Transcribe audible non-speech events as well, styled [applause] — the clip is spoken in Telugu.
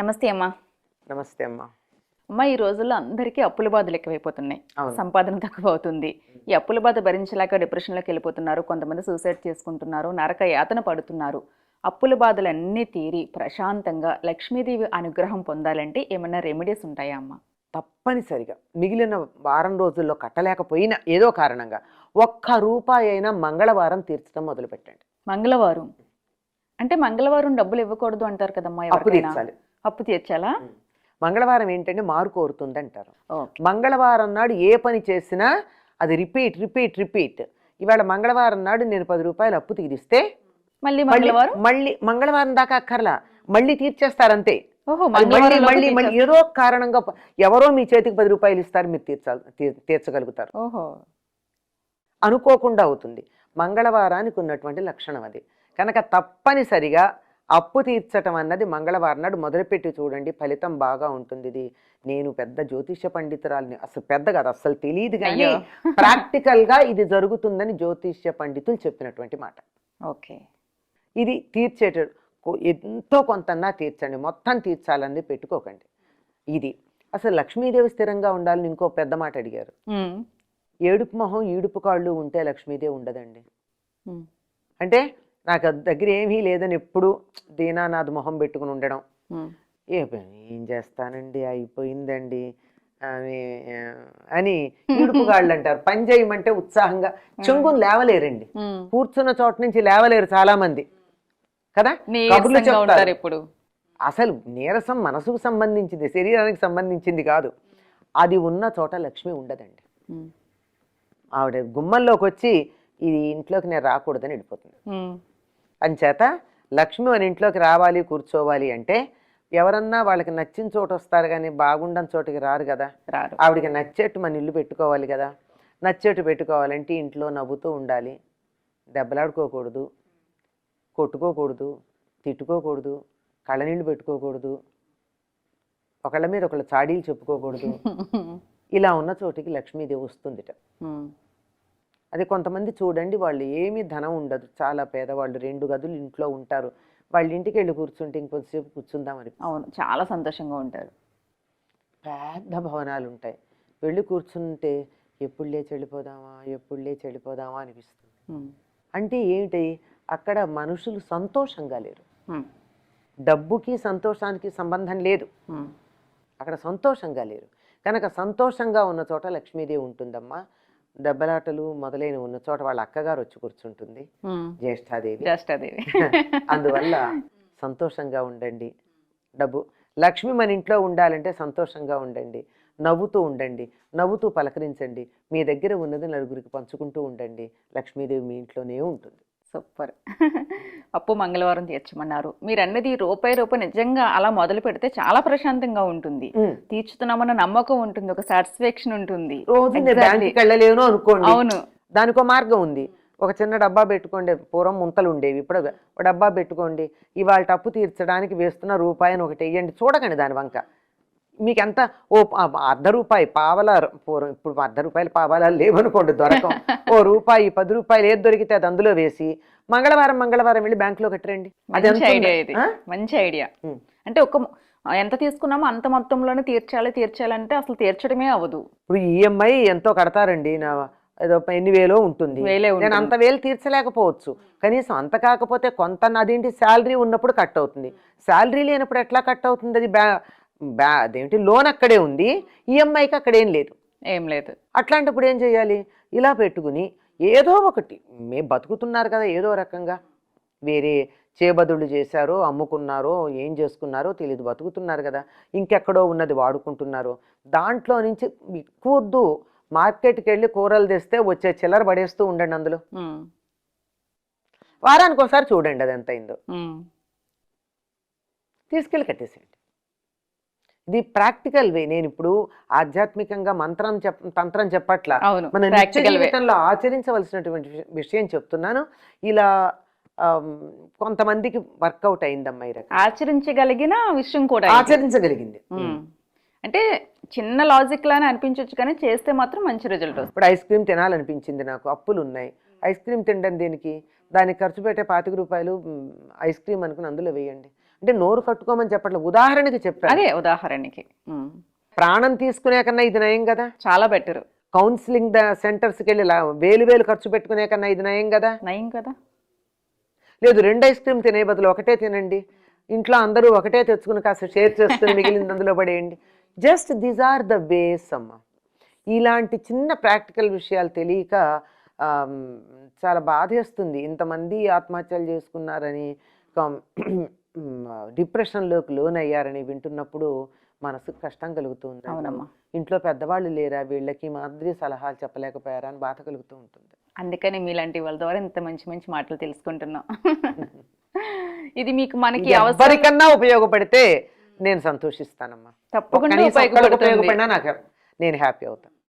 నమస్తే అమ్మా. నమస్తే అమ్మా. అమ్మా ఈ రోజుల్లో అందరికీ అప్పుల బాధలు ఎక్కువైపోతున్నాయి. సంపాదన తక్కువ అవుతుంది ఈ అప్పుల బాధ భరించలేక డిప్రెషన్లోకి వెళ్ళిపోతున్నారు. కొంతమంది సూసైడ్ చేసుకుంటున్నారు. నరక యాతన పడుతున్నారు. అప్పుల బాధలన్నీ తీరి ప్రశాంతంగా లక్ష్మీదేవి అనుగ్రహం పొందాలంటే ఏమైనా రెమెడీస్ ఉంటాయా అమ్మా? తప్పనిసరిగా. మిగిలిన వారం రోజుల్లో కట్టలేకపోయినా ఏదో కారణంగా ఒక్క రూపాయి అయినా మంగళవారం తీర్చడం మొదలు పెట్టండి మంగళవారం. అంటే మంగళవారం డబ్బులు ఇవ్వకూడదు అంటారు కదమ్మా అప్పు తీర్చాలి. అప్పు తీర్చాలా? మంగళవారం ఏంటంటే మారు కోరుతుంది అంటారు మంగళవారం నాడు ఏ పని చేసినా అది రిపీట్ రిపీట్ రిపీట్. ఇవాళ మంగళవారం నాడు నేను పది రూపాయలు అప్పు తీరిస్తే మళ్ళీ మంగళవారం? మళ్ళీ మంగళవారం దాకా అక్కర్లా. మళ్ళీ తీర్చేస్తారంతే. మళ్ళీ మళ్ళీ మళ్ళీ ఏదో కారణంగా ఎవరో మీ చేతికి పది రూపాయలు ఇస్తారు మీరు తీర్చాలి తీర్చగలుగుతారు. ఓహో. అనుకోకుండా అవుతుంది. మంగళవారానికి ఉన్నటువంటి లక్షణం అది. కనుక తప్పనిసరిగా అప్పు తీర్చటం అన్నది మంగళవారం నాడు మొదలుపెట్టి చూడండి ఫలితం బాగా ఉంటుంది ఇది నేను పెద్ద జ్యోతిష పండితురాలిని అసలు పెద్ద కాదు అసలు తెలియదు కానీ అయ్యో. ప్రాక్టికల్గా ఇది జరుగుతుందని జ్యోతిష్య పండితులు చెప్పినటువంటి మాట ఓకే ఇది తీర్చేట ఎంతో కొంతన్నా తీర్చండి మొత్తం తీర్చాలని పెట్టుకోకండి ఇది అసలు లక్ష్మీదేవి స్థిరంగా ఉండాలని ఇంకో పెద్ద మాట అడిగారు. ఏడుపు మొహం ఈడుపు కాళ్ళు ఉంటే లక్ష్మీదేవి ఉండదండి. అంటే నాకు దగ్గర ఏమీ లేదని ఎప్పుడు దీనానాథ్ మొహం పెట్టుకుని ఉండడం. ఏ ఏం చేస్తానండి? అయిపోయిందండి. అని [laughs] ఈడుపుగాళ్ళు అంటారు పని చేయమంటే ఉత్సాహంగా చెంగుని లేవలేరండి. కూర్చున్న చోట నుంచి లేవలేరు చాలా మంది కదా కబుర్లు చెప్తారు. ఇప్పుడు అసలు నీరసం మనసుకు సంబంధించింది శరీరానికి సంబంధించింది కాదు. అది ఉన్న చోట లక్ష్మి ఉండదండి. ఆవిడ గుమ్మంలోకి వచ్చి ఇది ఇంట్లోకి నేను రాకూడదని వెళ్ళిపోతుంది. అంచేత లక్ష్మి మన ఇంట్లోకి రావాలి కూర్చోవాలి అంటే ఎవరన్నా వాళ్ళకి నచ్చిన చోట వస్తారు కానీ బాగుండని చోటికి రారు కదా. రారు. ఆవిడకి నచ్చేట్టు మన ఇల్లు పెట్టుకోవాలి కదా. నచ్చేట్టు పెట్టుకోవాలంటే ఇంట్లో నవ్వుతూ ఉండాలి. దెబ్బలాడుకోకూడదు. కొట్టుకోకూడదు. తిట్టుకోకూడదు. కళ్ళనీళ్ళు పెట్టుకోకూడదు. ఒకళ్ళ మీద ఒకళ్ళ చాడీలు చెప్పుకోకూడదు. [laughs] ఇలా ఉన్న చోటికి లక్ష్మీదేవి వస్తుందిట. అది కొంతమంది చూడండి వాళ్ళు ఏమీ ధనం ఉండదు. చాలా పేదవాళ్ళు రెండు గదులు ఇంట్లో ఉంటారు. వాళ్ళ ఇంటికి వెళ్ళి కూర్చుంటే ఇంకొంతసేపు కూర్చుందామని అవును. చాలా సంతోషంగా ఉంటారు. పెద్ద భవనాలు ఉంటాయి. వెళ్ళి కూర్చుంటే ఎప్పుడు లేచి వెళ్ళిపోదామా ఎప్పుడు లేచి వెళ్ళిపోదామా అనిపిస్తుంది. అంటే ఏమిటి? అక్కడ మనుషులు సంతోషంగా లేరు. డబ్బుకి సంతోషానికి సంబంధం లేదు. అక్కడ సంతోషంగా లేరు. కనుక సంతోషంగా ఉన్న చోట లక్ష్మీదేవి ఉంటుందమ్మా. దెబ్బలాటలు మొదలైన ఉన్న చోట వాళ్ళ అక్కగారు వచ్చి కూర్చుంటుంది. జ్యేష్ఠాదేవి. అదే [laughs] అందువల్ల సంతోషంగా ఉండండి. డబ్బు. లక్ష్మి మన ఇంట్లో ఉండాలంటే సంతోషంగా ఉండండి. నవ్వుతూ ఉండండి. నవ్వుతూ పలకరించండి. మీ దగ్గర ఉన్నది నలుగురికి పంచుకుంటూ ఉండండి. లక్ష్మీదేవి మీ ఇంట్లోనే ఉంటుంది. సూపర్. అప్పు మంగళవారం తీర్చమన్నారు. మీరు అన్నది రూపాయి రూపాయి నిజంగా అలా మొదలు పెడితే చాలా ప్రశాంతంగా ఉంటుంది. తీర్చుతున్నామన్న నమ్మకం ఉంటుంది ఒక సాటిస్ఫాక్షన్ ఉంటుంది. వెళ్ళలేను అనుకోండి. అవును. దానికో మార్గం ఉంది. ఒక చిన్న డబ్బా పెట్టుకోండి పూర్వం ముంతలు ఉండేవి ఇప్పుడు డబ్బా పెట్టుకోండి. ఇవాళ అప్పు తీర్చడానికి వేస్తున్న రూపాయి అని ఒకటి వేయండి చూడకండి దాని వంక. మీకు ఎంత ఓ అర్ధ రూపాయి పావల పూర్వం ఇప్పుడు అర్ధ రూపాయలు పావాలా లేవనుకోండి దొరకం. ఓ రూపాయి పది రూపాయలు ఏది దొరికితే అది అందులో వేసి మంగళవారం మంగళవారం వెళ్ళి బ్యాంకులో కట్టరండి. మంచి ఐడియా ఇది? మంచి ఐడియా. అంటే ఒక ఎంత తీసుకున్నామో అంత మొత్తంలోనే తీర్చాలి తీర్చాలంటే అసలు తీర్చడమే అవ్వదు. ఇప్పుడు ఈఎంఐ ఎంతో కడతారండి నా ఏదో ఎన్ని వేలో ఉంటుంది. నేను. అంత వేలు తీర్చలేకపోవచ్చు. కనీసం అంత కాకపోతే కొంత అదేంటి శాలరీ ఉన్నప్పుడు కట్ అవుతుంది. శాలరీ లేనప్పుడు ఎట్లా కట్ అవుతుంది అది బ్యా అదేంటి లోన్ అక్కడే ఉంది ఈఎంఐకి అక్కడేం లేదు. ఏం లేదు. అట్లాంటప్పుడు ఏం చేయాలి? ఇలా పెట్టుకుని ఏదో ఒకటి మే బతుకుతున్నారు కదా ఏదో రకంగా. వేరే చేబదులు చేశారో అమ్ముకున్నారో ఏం చేసుకున్నారో తెలియదు బతుకుతున్నారు కదా. ఇంకెక్కడో ఉన్నది వాడుకుంటున్నారు. దాంట్లో నుంచి వద్దు మార్కెట్కి వెళ్ళి కూరలు తెస్తే వచ్చే చిల్లర పడేస్తూ ఉండండి అందులో. వారానికి ఒకసారి చూడండి అది ఎంత అయిందో. తీసుకెళ్ళి కట్టేసేయండి. ఇది ప్రాక్టికల్ వే. నేను ఇప్పుడు ఆధ్యాత్మికంగా మంత్రం చెప్ తంత్రం చెప్పట్లా. మన నిత్య జీవితంలో ఆచరించవలసినటువంటి విష- విషయం చెప్తున్నాను. ఇలా కొంతమందికి వర్కౌట్ అయిందమ్మా ఈ రకం ఆచరించగలిగిన విషయం కూడా. ఆచరించగలిగింది. అంటే చిన్న లాజిక్ లానే అనిపించవచ్చు కానీ చేస్తే మాత్రం మంచి రిజల్ట్ వస్తుంది. ఇప్పుడు ఐస్ క్రీమ్ తినాలనిపించింది నాకు అప్పులు ఉన్నాయి ఐస్ క్రీమ్ తినడం దేనికి? దానికి ఖర్చు పెట్టే పాతిక రూపాయలు ఐస్ క్రీమ్ అనుకుని అందులో వేయండి. అంటే నోరు కట్టుకోమని చెప్పట్లేదు ఉదాహరణకి చెప్పాను. అదే ఉదాహరణకి. ప్రాణం తీసుకునే కన్నా ఇది నయం కదా? చాలా బెటర్ కౌన్సిలింగ్ ద సెంటర్స్కి వెళ్ళి వేలు వేలు ఖర్చు పెట్టుకునే కన్నా ఇది నయం కదా? నయం కదా? లేదు రెండు ఐస్ క్రీమ్ తినే బదులు ఒకటే తినండి. ఇంట్లో అందరూ ఒకటే తెచ్చుకుని కాస్త షేర్ చేసుకుని మిగిలింది అందులో పడేయండి. Just these are the ways అమ్మ. ఇలాంటి చిన్న ప్రాక్టికల్ విషయాలు తెలియక చాలా బాధేస్తుంది. ఇంతమంది ఆత్మహత్యలు చేసుకున్నారని డిప్రెషన్లోకి లోన్ అయ్యారని వింటున్నప్పుడు మనసుకు కష్టం కలుగుతుంది. అవునమ్మా. ఇంట్లో పెద్దవాళ్ళు లేరా? వీళ్ళకి మాదిరి సలహాలు చెప్పలేకపోయారా? అని బాధ కలుగుతూ ఉంటుంది. అందుకని మీలాంటి వాళ్ళ ద్వారా ఇంత మంచి మంచి మాటలు తెలుసుకుంటున్నాం. [laughs] ఇది మీకు మనకి ఎవరికన్నా ఉపయోగపడితే నేను సంతోషిస్తానమ్మా. తప్పకుండా ఉపయోగపడినా నాకు నేను హ్యాపీ అవుతాను.